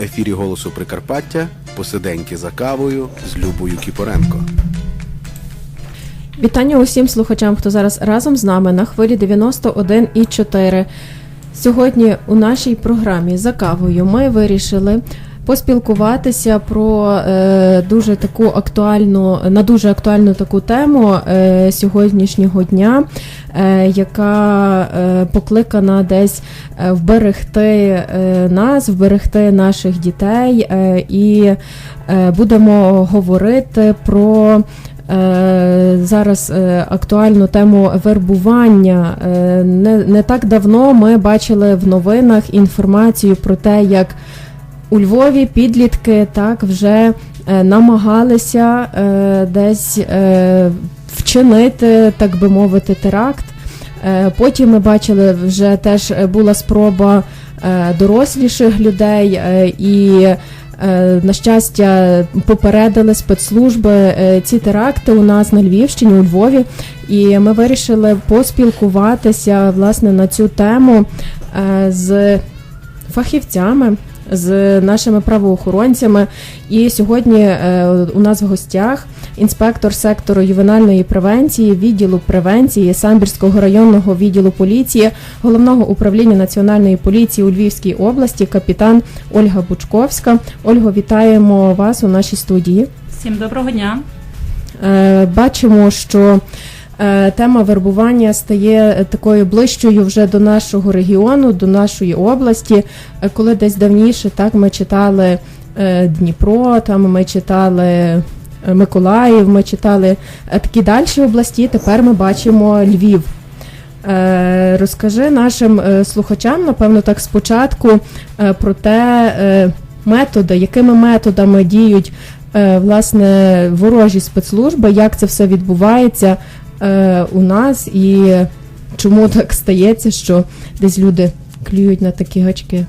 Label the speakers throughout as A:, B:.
A: Ефірі Голосу Прикарпаття посиденьки за кавою з Любою Кіпоренко.
B: Вітання усім слухачам, хто зараз разом з нами на хвилі 91,4. Сьогодні у нашій програмі за кавою ми вирішили поспілкуватися про е, дуже таку актуальну на дуже актуальну таку тему е, сьогоднішнього дня, е, яка е, покликана десь е, вберегти е, нас, вберегти наших дітей, е, і е, будемо говорити про. Е, Зараз е, актуальну тему вербування. Не, не так давно ми бачили в новинах інформацію про те, як у Львові підлітки так вже е, намагалися е, десь е, вчинити, так би мовити, теракт. Потім ми бачили, вже теж була спроба доросліших людей і. На щастя, попередили спецслужби ці теракти у нас на Львівщині, у Львові, і ми вирішили поспілкуватися власне на цю тему з фахівцями, з нашими правоохоронцями. І сьогодні е, у нас в гостях інспектор сектору ювенальної превенції, відділу превенції Самбірського районного відділу поліції, головного управління національної поліції у Львівській області, капітан Ольга Бучковська. Ольго, вітаємо вас у нашій студії.
C: Всім доброго дня.
B: Е, Бачимо, що тема вербування стає е, такою ближчою вже до нашого регіону, до нашої області. Е, Коли десь давніше так ми читали е, Дніпро, там ми читали. е, Миколаїв, ми читали е, такі дальші області. Тепер ми бачимо Львів. Е, Розкажи нашим е, слухачам, напевно, так спочатку е, про те е, методи, якими методами діють е, власне ворожі спецслужби, як це все відбувається е, у нас, і чому так стається, що десь люди клюють на такі гачки.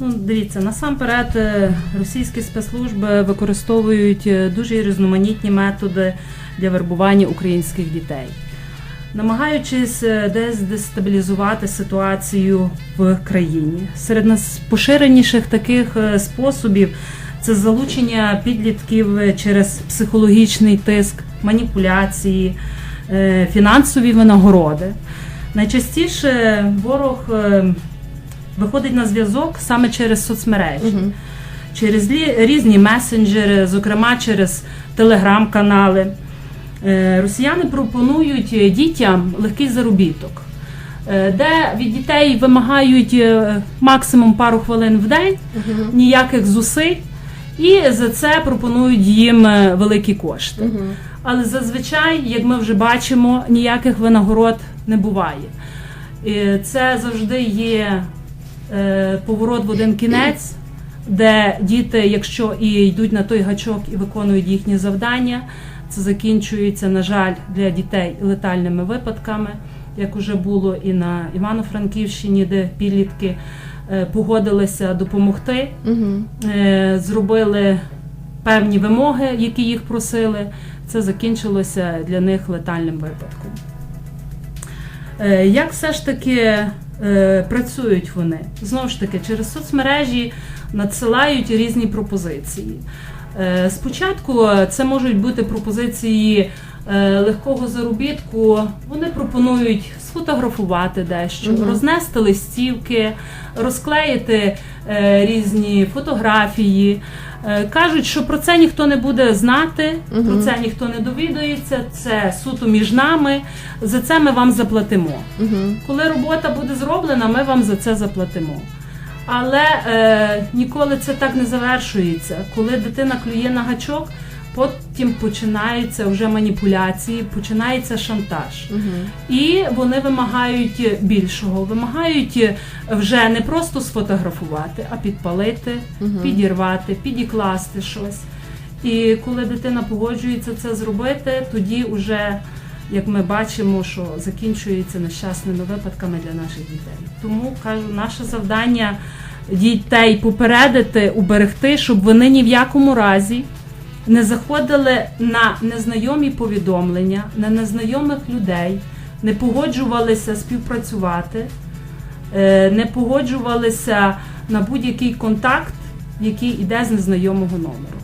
C: Ну, дивіться, насамперед е, російські спецслужби використовують е, дуже різноманітні методи для вербування українських дітей, намагаючись е, десь дестабілізувати ситуацію в країні. Серед нас поширеніших таких способів це залучення підлітків через психологічний тиск, маніпуляції, е, фінансові винагороди. Найчастіше ворог е, виходить на зв'язок саме через соцмережі, через різні месенджери, зокрема через телеграм-канали. Е, Росіяни пропонують дітям легкий заробіток, де від дітей вимагають максимум пару хвилин в день, ніяких зусиль, і за це пропонують їм е, великі кошти. Але зазвичай, як ми вже бачимо, ніяких винагород не буває. І Це завжди є е, поворот в один кінець, де діти, якщо і йдуть на той гачок і виконують їхні завдання, це закінчується, на жаль, для дітей летальними випадками, як уже було і на Івано-Франківщині, де підлітки погодилися допомогти, е, зробили певні вимоги, які їх просили. Це закінчилося для них летальним випадком. Е, Як все ж таки е, працюють вони? Знову ж таки, через соцмережі надсилають різні пропозиції. Е, Спочатку це можуть бути пропозиції е, легкого заробітку. Вони пропонують сфотографувати дещо,
B: Мгм.
C: рознести листівки, розклеїти е, різні фотографії. Е, Кажуть, що про це ніхто не буде знати, про це ніхто не довідується. Це суто між нами. За це ми вам заплатимо.
B: Угу.
C: Коли робота буде зроблена, ми вам за це заплатимо. Але е, ніколи це так не завершується. Коли дитина клює на гачок, потім починаються вже маніпуляції, починається шантаж.
B: Угу.
C: І вони вимагають більшого, вимагають вже не просто сфотографувати, а підпалити,
B: Мгм.
C: підірвати, підікласти щось. І коли дитина погоджується це зробити, тоді вже, як ми бачимо, що закінчується нещасними випадками для наших дітей. Тому кажу, наше завдання дітей попередити, уберегти, щоб вони ні в якому разі не заходили на незнайомі повідомлення, на незнайомих людей, не погоджувалися співпрацювати, е, не погоджувалися на будь-який контакт, який йде з незнайомого номеру.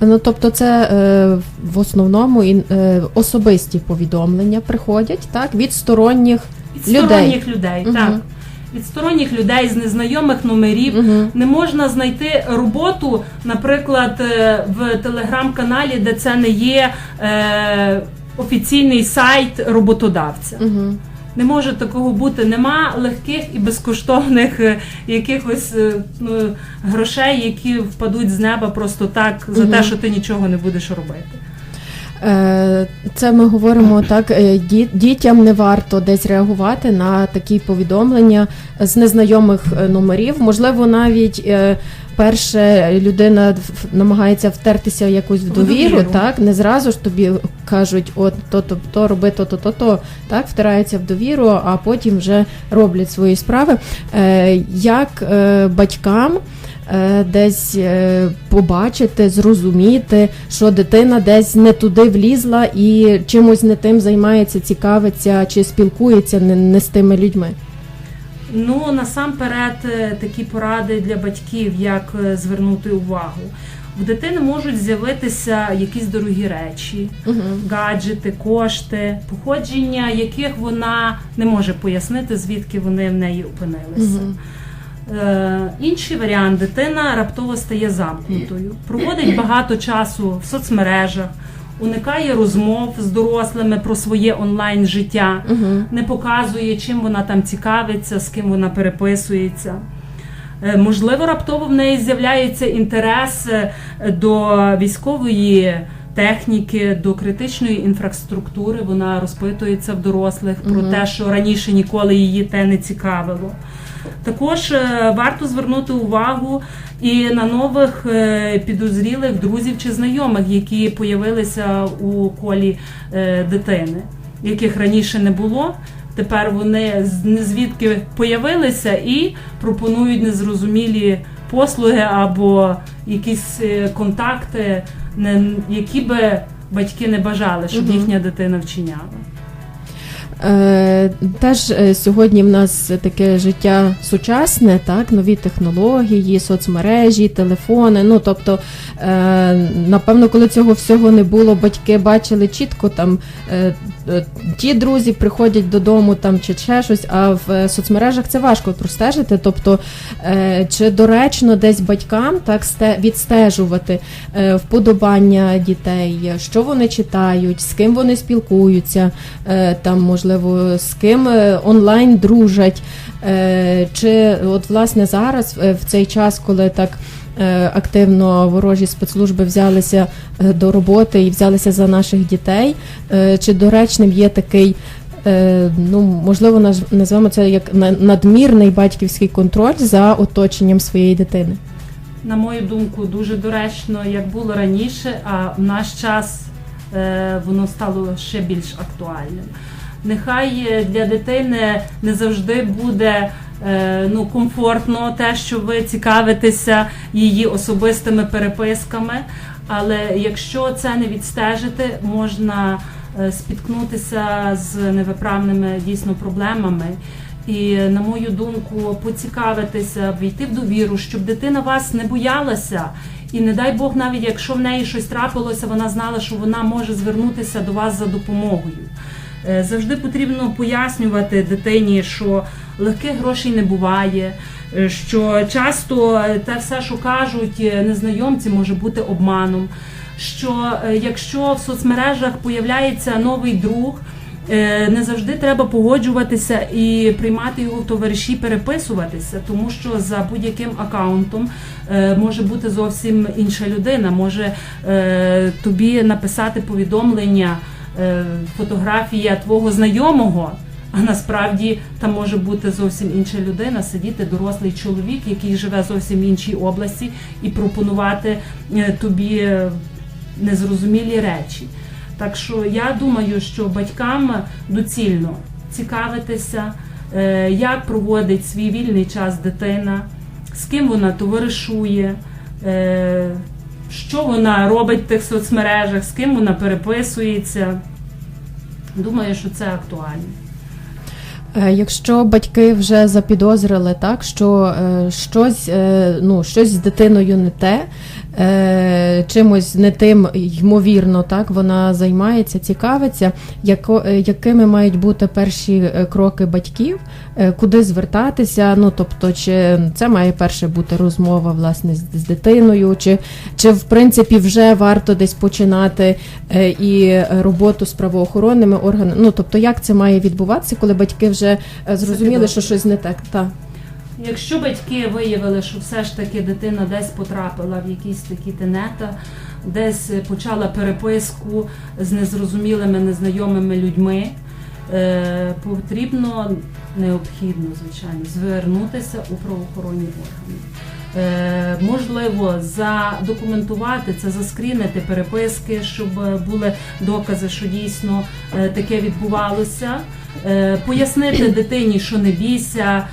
B: Ну тобто, це е, в основному і, е, особисті повідомлення приходять так від сторонніх
C: Від
B: Людей.
C: сторонніх людей,
B: Мгм.
C: так. Від сторонніх людей з незнайомих номерів
B: Мгм.
C: не можна знайти роботу, наприклад, е, в телеграм-каналі, де це не є е, офіційний сайт роботодавця.
B: Угу.
C: Не може такого бути. Нема легких і безкоштовних е, якихось е, ну, грошей, які впадуть з неба просто так за
B: Мгм.
C: те, що ти нічого не будеш робити.
B: Е, Це ми говоримо так. е, Дітям не варто десь реагувати на такі повідомлення з незнайомих е, номерів. Можливо, навіть перше людина намагається втертися якось в довіру, так не зразу ж тобі кажуть, от то, то, то роби то, то, то, то так втираються в довіру, а потім вже роблять свої справи. Як батькам десь е, побачити, зрозуміти, що дитина десь не туди влізла і чимось не тим займається, цікавиться чи спілкується не, не з тими людьми.
C: Ну насамперед е, такі поради для батьків, як е, звернути увагу. В дитини можуть з'явитися якісь дорогі речі,
B: Угу.
C: гаджети, кошти, походження яких вона не може пояснити, звідки вони в неї опинилися.
B: Угу.
C: Е, інший варіант дитина раптово стає замкнутою, проводить багато часу в соцмережах, уникає розмов з дорослими про своє онлайн життя, не показує, чим вона там цікавиться, з ким вона переписується. Е, Можливо, раптово в неї з'являється інтерес е, до військової техніки, до критичної інфраструктури. Вона розпитується в дорослих про те, що раніше ніколи її те не цікавило. Також е, варто звернути увагу і на нових е, підозрілих друзів чи знайомих, які появилися у колі е, дитини, яких раніше не було. Тепер вони з незвідки появилися і пропонують незрозумілі послуги або якісь контакти, які би батьки не бажали, щоб їхня дитина вчиняла.
B: Е, теж е, сьогодні в нас таке життя сучасне, так, нові технології, соцмережі, телефони. Ну тобто, е, напевно, коли цього всього не було, батьки бачили чітко там ті друзі приходять додому там чи ще щось, а в соцмережах це важко простежити. Тобто, чи доречно десь батькам так сте- відстежувати вподобання дітей, що вони читають, з ким вони спілкуються, там можливо з ким е, онлайн дружать. Е, Чи от власне зараз е, в цей час, коли так. Активно ворожі спецслужби взялися до роботи і взялися за наших дітей. Чи доречним є такий, ну можливо, назвемо це як надмірний батьківський контроль за оточенням своєї дитини?
C: На мою думку, дуже доречно, як було раніше, а в наш час воно стало ще більш актуальним. Нехай е, для дитини не завжди буде е, ну, комфортно те, що ви цікавитеся її особистими переписками, але якщо це не відстежити, можна е, спіткнутися з невиправними дійсно проблемами. І на мою думку, поцікавитися, війти в довіру, щоб дитина вас не боялася. І не дай Бог, навіть якщо в неї щось трапилося, вона знала, що вона може звернутися до вас за допомогою. Е, Завжди потрібно пояснювати дитині, що легких грошей не буває, е, що часто е, те все, що кажуть незнайомці, може бути обманом. Що якщо в соцмережах появляється новий друг, не завжди треба погоджуватися і приймати його в товариші, переписуватися, тому що за будь-яким акаунтом може бути зовсім інша людина, може тобі написати повідомлення, фотографія твого знайомого. А насправді там може бути зовсім інша людина, сидіти дорослий чоловік, який живе зовсім в іншій області, і пропонувати е, тобі е, незрозумілі речі. Так що я думаю, що батькам доцільно цікавитися, е, як проводить свій вільний час дитина, з ким вона товаришує, е, що вона робить в тих соцмережах, з ким вона переписується. Думаю, що це актуально.
B: Е, Якщо батьки вже запідозрили так, що е, щось, е, ну, щось з дитиною не те, е, чимось не тим, ймовірно, так вона займається, цікавиться, яко, е, якими мають бути перші е, кроки батьків, е, куди звертатися. Ну тобто, чи це має перше бути розмова власне з, з дитиною, чи, чи в принципі вже варто десь починати е, і роботу з правоохоронними органами. Ну тобто, як це має відбуватися, коли батьки вже е, зрозуміли, що щось не так. Так.
C: Якщо батьки виявили, що все ж таки дитина десь потрапила в якісь такі тенета, десь почала переписку з незрозумілими незнайомими людьми, е, потрібно необхідно, звичайно, звернутися у правоохоронні органи. Е, можливо, задокументувати це, заскрінити переписки, щоб були докази, що дійсно е, таке відбувалося. Е, пояснити дитині, що не бійся,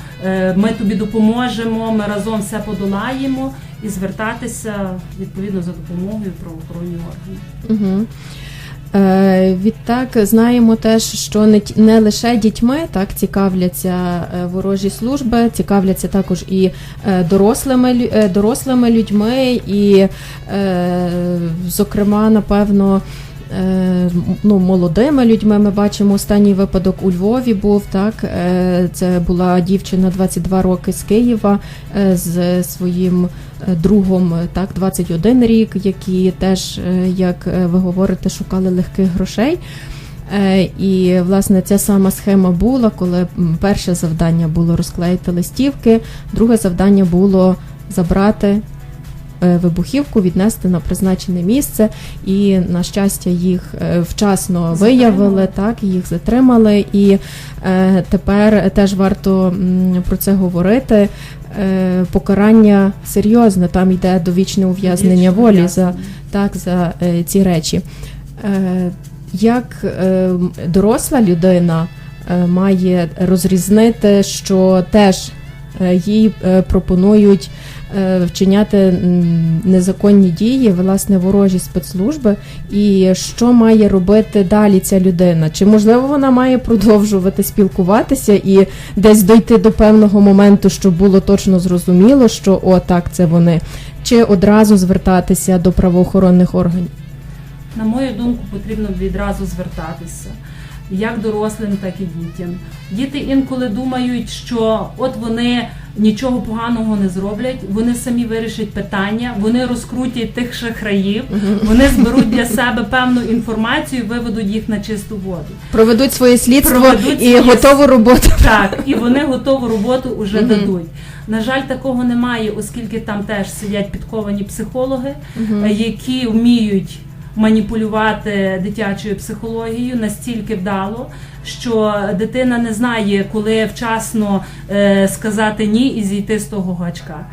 C: ми тобі допоможемо, ми разом все подолаємо, і звертатися відповідно за допомогою правоохоронні органи.
B: Угу. Е, відтак знаємо теж, що не, не лише дітьми так цікавляться е, ворожі служби, цікавляться також і е, дорослими, дорослими людьми, і, зокрема, напевно. Ну, молодими людьми ми бачимо останній випадок у Львові був так. Це була дівчина 22 роки з Києва з своїм другом, е, так, 21 рік, які теж, е, як е, ви говорите, шукали легких грошей. І власне ця сама схема була, коли перше завдання було розклеїти листівки, друге завдання було забрати вибухівку, віднести на призначене місце, і на щастя їх вчасно виявили, так їх затримали. І тепер теж варто про це говорити. Е, Покарання серйозне, там йде довічне ув'язнення волі за так за е, ці речі. Е, як доросла людина має розрізнити, що теж їй е, пропонують е, вчиняти незаконні дії, власне, ворожі спецслужби, і що має робити далі ця людина? Чи можливо вона має продовжувати спілкуватися і десь дойти до певного моменту, щоб було точно зрозуміло, що о, так, це вони, чи одразу звертатися до правоохоронних органів?
C: На мою думку, потрібно відразу звертатися. Як дорослим, так і дітям. Діти інколи думають, що от вони нічого поганого не зроблять, вони самі вирішать питання, вони розкрутять тих шахраїв, вони зберуть для себе певну інформацію, виведуть їх на чисту воду.
B: Проведуть своє слідство
C: Проведуть
B: і
C: своє
B: готову роботу.
C: Так, і вони готову роботу вже
B: Мгм.
C: дадуть. На жаль, такого немає, оскільки там теж сидять підковані психологи, е, які вміють маніпулювати дитячою психологією настільки вдало, що дитина не знає, коли вчасно е, сказати ні і зійти з того гачка.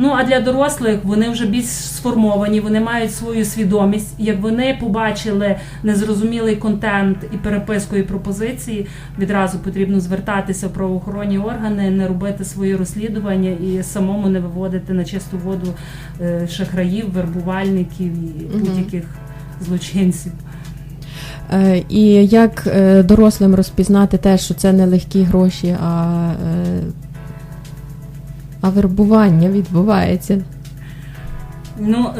C: Ну а для дорослих вони вже більш сформовані, вони мають свою свідомість. Як вони побачили незрозумілий контент і переписку і пропозиції, відразу потрібно звертатися в правоохоронні органи, не робити свої розслідування і самому не виводити на чисту воду е, шахраїв, вербувальників і будь-яких злочинців.
B: Е, І як е, дорослим розпізнати те, що це не легкі гроші, а, е, а вербування відбувається.
C: Ну,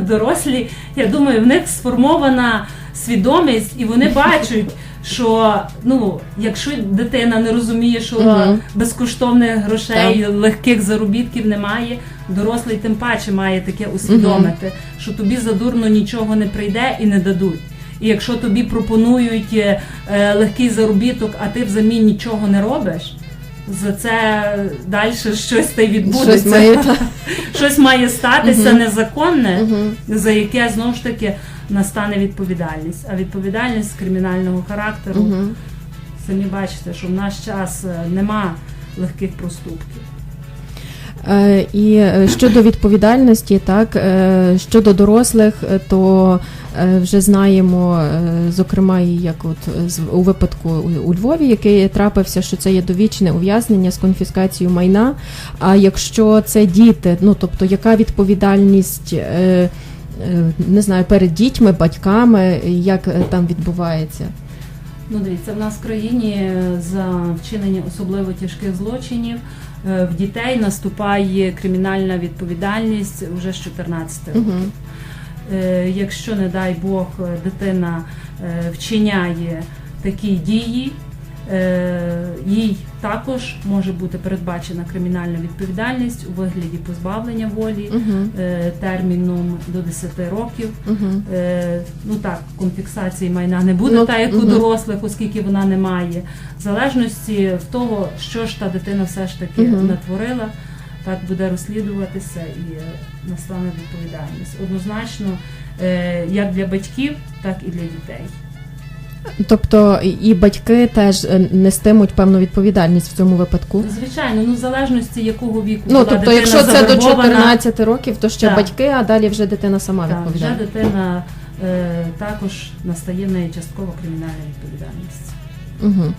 C: дорослі, я думаю, в них сформована свідомість, і вони бачать, що ну, якщо дитина не розуміє, що
B: Мгм.
C: безкоштовних грошей, легких заробітків немає, дорослий тим паче має таке усвідомити, що тобі задурно нічого не прийде і не дадуть. І якщо тобі пропонують е, е, легкий заробіток, а ти взамін нічого не робиш, за це далі щось та й відбудеться.
B: Щось має та-
C: Щось має статися
B: Мгм.
C: незаконне,
B: Мгм.
C: за яке знову ж таки настане відповідальність. А відповідальність кримінального характеру,
B: Мгм.
C: самі бачите, що в наш час е, нема легких проступків.
B: Е, І е, щодо відповідальності, так е, щодо дорослих, то вже знаємо, зокрема, і як от у випадку у- Львові, який трапився, що це є довічне ув'язнення з конфіскацією майна. А якщо це діти, ну тобто яка відповідальність? Не знаю, перед дітьми, батьками, як там відбувається.
C: Ну, дивіться, в нас в країні за вчинення особливо тяжких злочинів в дітей наступає кримінальна відповідальність вже з 14 років.
B: Угу.
C: Е, Якщо, не дай Бог, е, дитина е, вчиняє такі дії, е, їй також може бути передбачена кримінальна відповідальність у вигляді позбавлення волі
B: Угу.
C: е, терміном до 10 років.
B: Угу.
C: Е, ну так, конфіксації майна не буде,
B: Ну,
C: так як у дорослих, оскільки вона не має. В залежності в того, що ж та дитина все ж таки
B: Мгм.
C: натворила, так буде розслідуватися і е, настане відповідальність. Однозначно, е, як для батьків, так і для дітей.
B: Тобто і- батьки теж е, нестимуть певну відповідальність в цьому випадку.
C: Звичайно, ну в залежності якого віку
B: Ну
C: була
B: тобто,
C: дитина
B: якщо це до
C: завербована,
B: 14 років, то ще
C: Так.
B: батьки, а далі вже дитина сама
C: так, вже дитина е, також настає в неї частково кримінальна відповідальність.
B: Угу.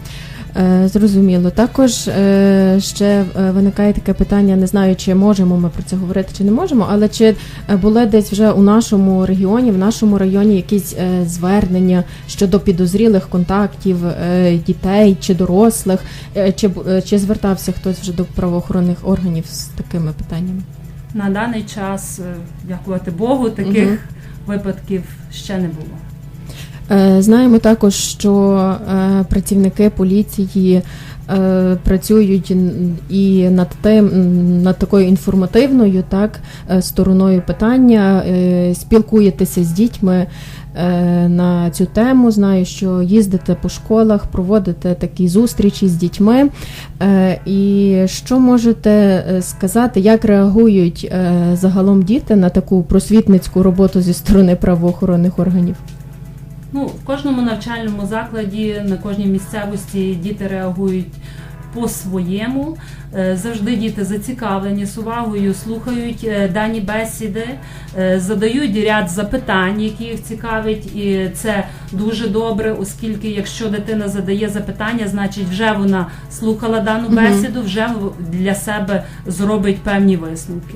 B: Е, зрозуміло. Також е, ще е, виникає таке питання, не знаю, чи можемо ми про це говорити, чи не можемо, але чи були десь вже у нашому регіоні, в нашому районі якісь звернення щодо підозрілих контактів дітей чи дорослих, чи, чи звертався хтось вже до правоохоронних органів з такими питаннями?
C: На даний час, дякувати Богу, таких
B: Мгм.
C: випадків ще не було.
B: Е, Знаємо також, що е, працівники поліції е, працюють і над тим, над такою інформативною так стороною питання, спілкуєтеся з дітьми на цю тему. Знаю, що їздите по школах, проводите такі зустрічі з дітьми. І що можете сказати, як реагують загалом діти на таку просвітницьку роботу зі сторони правоохоронних органів?
C: Ну, в кожному навчальному закладі, на кожній місцевості діти реагують по-своєму. Е, Завжди діти зацікавлені з увагою, слухають е, дані бесіди, е, задають ряд запитань, які їх цікавить, і це дуже добре, оскільки якщо дитина задає запитання, значить вже вона слухала дану бесіду, вже для себе зробить певні висновки.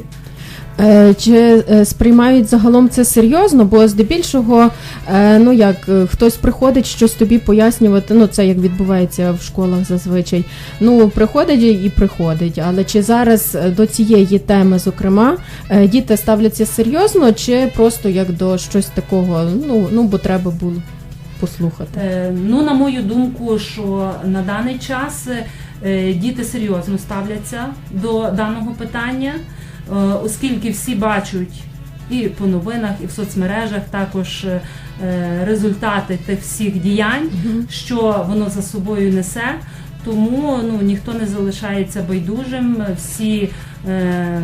B: Е, Чи е, сприймають загалом це серйозно? Бо здебільшого, е, ну як хтось приходить щось тобі пояснювати, ну це як відбувається в школах зазвичай. Ну приходить і приходить. Але чи зараз до цієї теми, зокрема, діти ставляться серйозно, чи просто як до щось такого? Ну ну бо треба було послухати.
C: Ну, на мою думку, що на даний час діти серйозно ставляться до даного питання, оскільки всі бачать і по новинах, і в соцмережах також е, результати тих всіх діянь, що воно за собою несе. Тому ну, ніхто не залишається байдужим, всі е,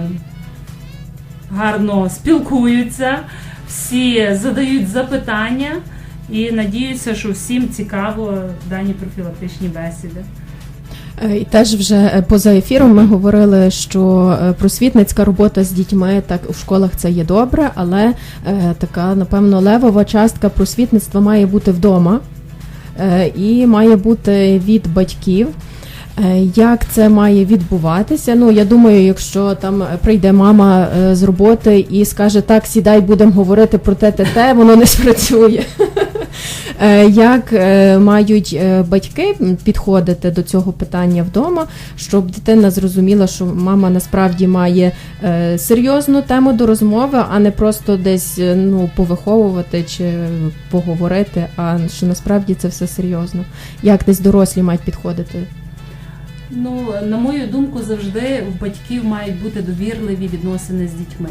C: гарно спілкуються, всі задають запитання. І надіюся, що всім цікаво дані профілактичні бесіди.
B: Е, І теж вже е, поза ефіром ми говорили, що е, просвітницька робота з дітьми так у школах це є добре, але така, напевно, левова частка просвітництва має бути вдома і має бути від батьків. Е, Як це має відбуватися? Ну я думаю, якщо там прийде мама е, з роботи і скаже так, сідай, будемо говорити про те, те, те, воно не спрацює. Е, Як мають батьки підходити до цього питання вдома, щоб дитина зрозуміла, що мама насправді має серйозну тему до розмови, а не просто десь ну повиховувати чи поговорити, а що насправді це все серйозно. Як десь дорослі мають підходити?
C: Ну, на мою думку, завжди у батьків мають бути довірливі відносини з дітьми.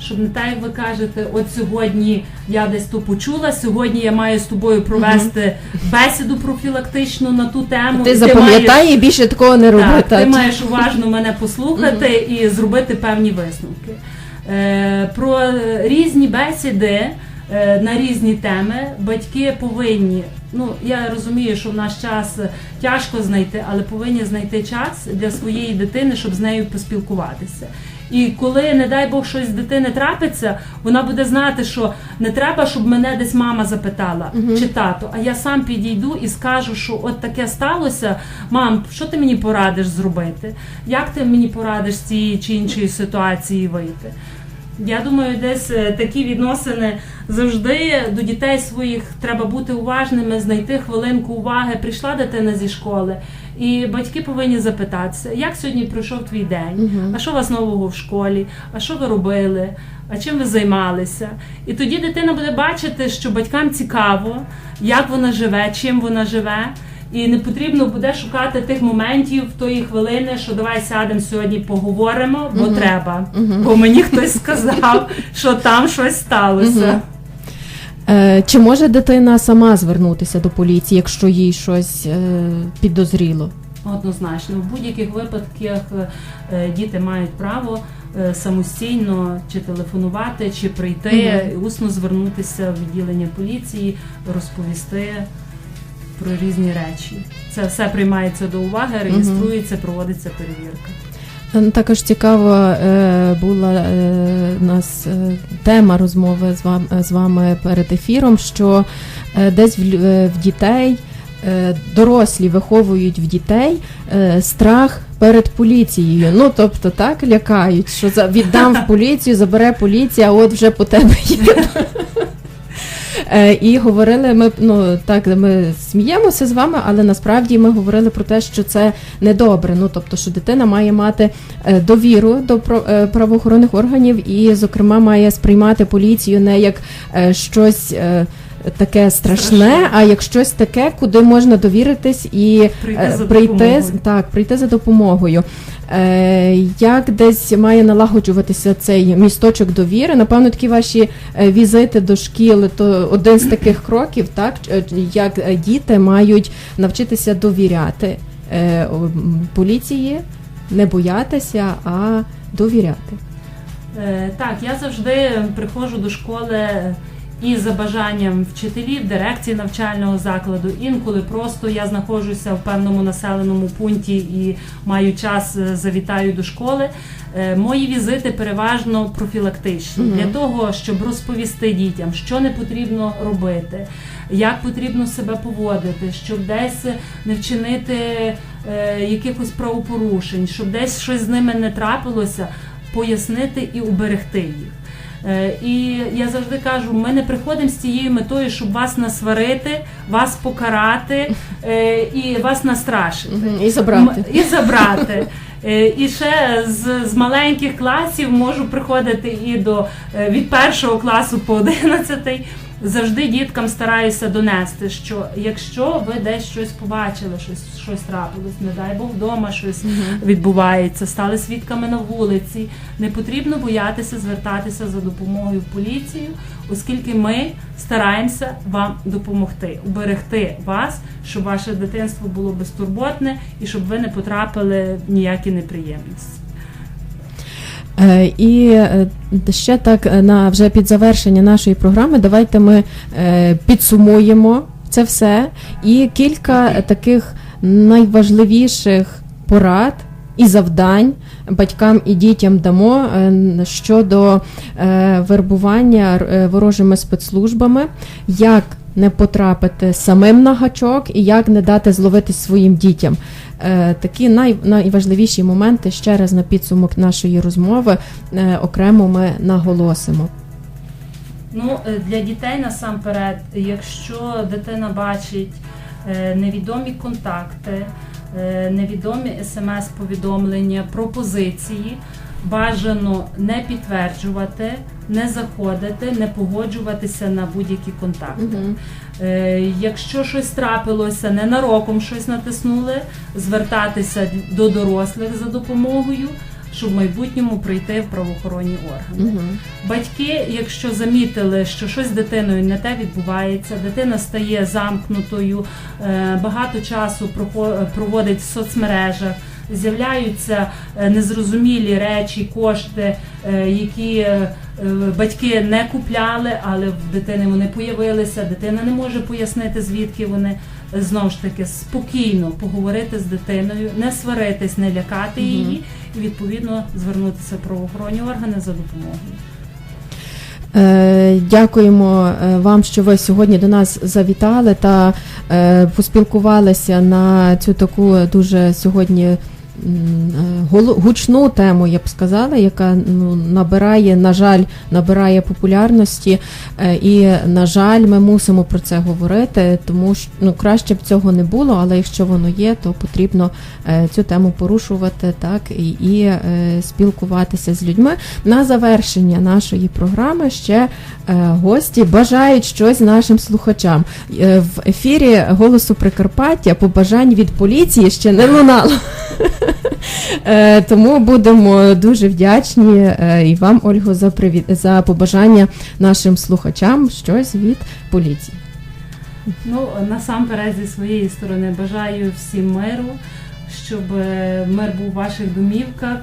C: Щоб не так, як ви кажете, от сьогодні я десь то почула, сьогодні я маю з тобою провести бесіду профілактичну на ту тему.
B: Ти запам'ятай
C: маєш-
B: і більше такого не роби.
C: Так, ти
B: так.
C: маєш уважно мене послухати і зробити певні висновки. Е, про різні бесіди е, на різні теми батьки повинні. Ну я розумію, що в наш час тяжко знайти, але повинні знайти час для своєї дитини, щоб з нею поспілкуватися. І коли, не дай Бог, щось з дитини трапиться, вона буде знати, що не треба, щоб мене десь мама запитала чи тато, а я сам підійду і скажу, що от таке сталося. Мам, що ти мені порадиш зробити? Як ти мені порадиш з цієї чи іншої ситуації вийти? Я думаю, десь е, такі відносини завжди до дітей своїх треба бути уважними, знайти хвилинку уваги. Прийшла дитина зі школи, і батьки повинні запитатися, як сьогодні пройшов твій день, а що у вас нового в школі, а що ви робили, а чим ви займалися. І тоді дитина буде бачити, що батькам цікаво, як вона живе, чим вона живе. І не потрібно буде шукати тих моментів тої хвилини, що давай сядемо сьогодні, поговоримо, бо треба. Бо мені хтось сказав, що там щось сталося.
B: Е, Чи може дитина сама звернутися до поліції, якщо їй щось е, підозріло?
C: Однозначно, в будь-яких випадках е, діти мають право е, самостійно чи телефонувати, чи прийти і усно звернутися в відділення поліції, розповісти про різні речі. Це все приймається до уваги, реєструється, проводиться перевірка.
B: Е, Також цікаво е, була е, у нас е, тема розмови з вами, з вами перед ефіром, що десь в, дітей дорослі виховують в дітей страх перед поліцією. Ну тобто так лякають, що за віддам в поліцію, забере поліція, а от вже по тебе є. Е, І говорили ми, ну так, ми сміємося з вами, але насправді ми говорили про те, що це недобре. Ну тобто, що дитина має мати е, довіру до е, правоохоронних органів і, зокрема, має сприймати поліцію не як щось. Таке страшне,
C: Страшне.
B: а як щось таке, куди можна довіритись і
C: Прийти
B: е,
C: за
B: прийти
C: допомогою.
B: так, прийти за допомогою. Е, як десь має налагоджуватися цей місточок довіри? Напевно, такі ваші е, візити до шкіл, то один з таких кроків, так як діти мають навчитися довіряти е, поліції, не боятися, а довіряти.
C: Е, Так, я завжди приходжу до школи і за бажанням вчителів, дирекції навчального закладу. Інколи просто я знаходжуся в певному населеному пункті і маю час, е, завітаю до школи. Е, Мої візити переважно профілактичні для того, щоб розповісти дітям, що не потрібно робити, як потрібно себе поводити, щоб десь не вчинити е, якихось правопорушень, щоб десь щось з ними не трапилося, пояснити і уберегти їх. Е, І я завжди кажу, ми не приходимо з цією метою, щоб вас насварити, вас покарати е, і вас настрашити.
B: І забрати.
C: І забрати. Е, І ще з, з маленьких класів можу приходити і до від першого класу по одинадцятий. Завжди діткам стараюся донести, що якщо ви десь щось побачили, щось, щось трапилось, не дай Бог вдома щось відбувається, стали свідками на вулиці, не потрібно боятися звертатися за допомогою в поліцію, оскільки ми стараємося вам допомогти, уберегти вас, щоб ваше дитинство було безтурботне і щоб ви не потрапили в ніякі неприємності.
B: Е, І е, ще так е, на вже під завершення нашої програми, давайте ми підсумуємо це все і кілька таких найважливіших порад і завдань батькам і дітям дамо щодо вербування ворожими спецслужбами, як не потрапити самим на гачок і як не дати зловитись своїм дітям. Е, Такі най, найважливіші моменти ще раз на підсумок нашої розмови е, окремо ми наголосимо.
C: Ну, е, для дітей насамперед, якщо дитина бачить невідомі контакти, невідомі смс-повідомлення, пропозиції, бажано не підтверджувати, не заходити, не погоджуватися на будь-які контакти. Е, Якщо щось трапилося, ненароком щось натиснули, звертатися до дорослих за допомогою, щоб в майбутньому прийти в правоохоронні органи. Батьки, якщо замітили, що щось з дитиною не те відбувається, дитина стає замкнутою, е, багато часу проводить в соцмережах, з'являються е, незрозумілі речі, кошти, е, які е, батьки не купляли, але в дитини вони появилися. Дитина не може пояснити, звідки вони. Знову ж таки, спокійно поговорити з дитиною, не сваритись, не лякати її, і відповідно звернутися в правоохоронні органи за допомогою.
B: Е, Дякуємо е, вам, що ви сьогодні до нас завітали та е, поспілкувалися на цю таку дуже сьогодні гучну тему, я б сказала, яка ну, набирає, на жаль, набирає популярності. Е, І, на жаль, ми мусимо про це говорити, тому що ну, краще б цього не було, але якщо воно є, то потрібно е, цю тему порушувати так і, і е, спілкуватися з людьми. На завершення нашої програми ще е, гості бажають щось нашим слухачам. Е, В ефірі голосу Прикарпаття побажань від поліції ще не лунало. Е, Тому будемо дуже вдячні е, і вам, Ольго, за привіт за побажання нашим слухачам щось від поліції.
C: Ну, насамперед зі своєї сторони бажаю всім миру, щоб е, мир був у ваших домівках,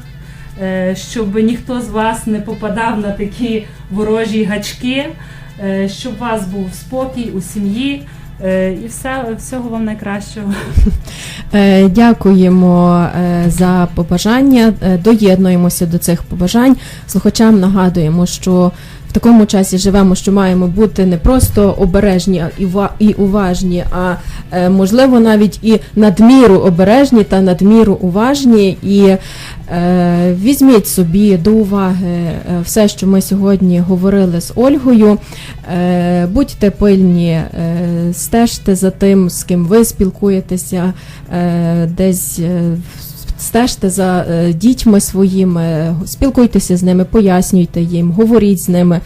C: щоб ніхто з вас не попадав на такі ворожі гачки, щоб у вас був спокій у сім'ї. Е, І все, всього вам найкращого.
B: Е, Дякуємо е, за побажання. Доєднуємося до цих побажань. Слухачам нагадуємо, що в такому часі живемо, що маємо бути не просто обережні і уважні, а е, можливо навіть і надміру обережні та надміру уважні. І е, візьміть собі до уваги е, все, що ми сьогодні говорили з Ольгою. Е, будьте пильні, е, стежте за тим, з ким ви спілкуєтеся, е, десь е, стежте за е, дітьми своїми, спілкуйтеся з ними, пояснюйте їм, говоріть з ними.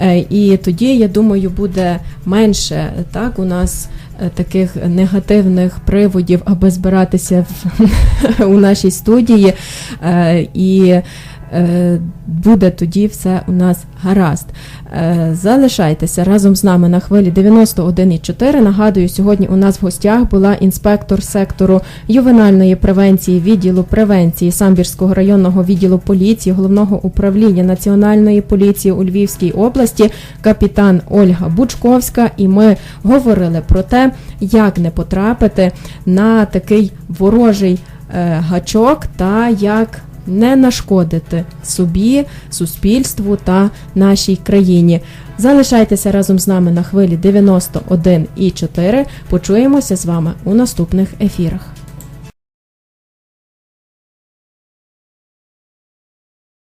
B: Е, І тоді, я думаю, буде менше так у нас. е, Таких негативних приводів, аби збиратися в, у нашій студії, Е, і е, буде тоді все у нас гаразд. Е, Залишайтеся разом з нами на хвилі 91,4. Нагадую, сьогодні у нас в гостях була інспектор сектору ювенальної превенції відділу превенції Самбірського районного відділу поліції головного управління Національної поліції у Львівській області, капітан Ольга Бучковська. І ми говорили про те, як не потрапити на такий ворожий е, гачок та як не нашкодити собі, суспільству та нашій країні. Залишайтеся разом з нами на хвилі 91,4. Почуємося з вами у наступних ефірах.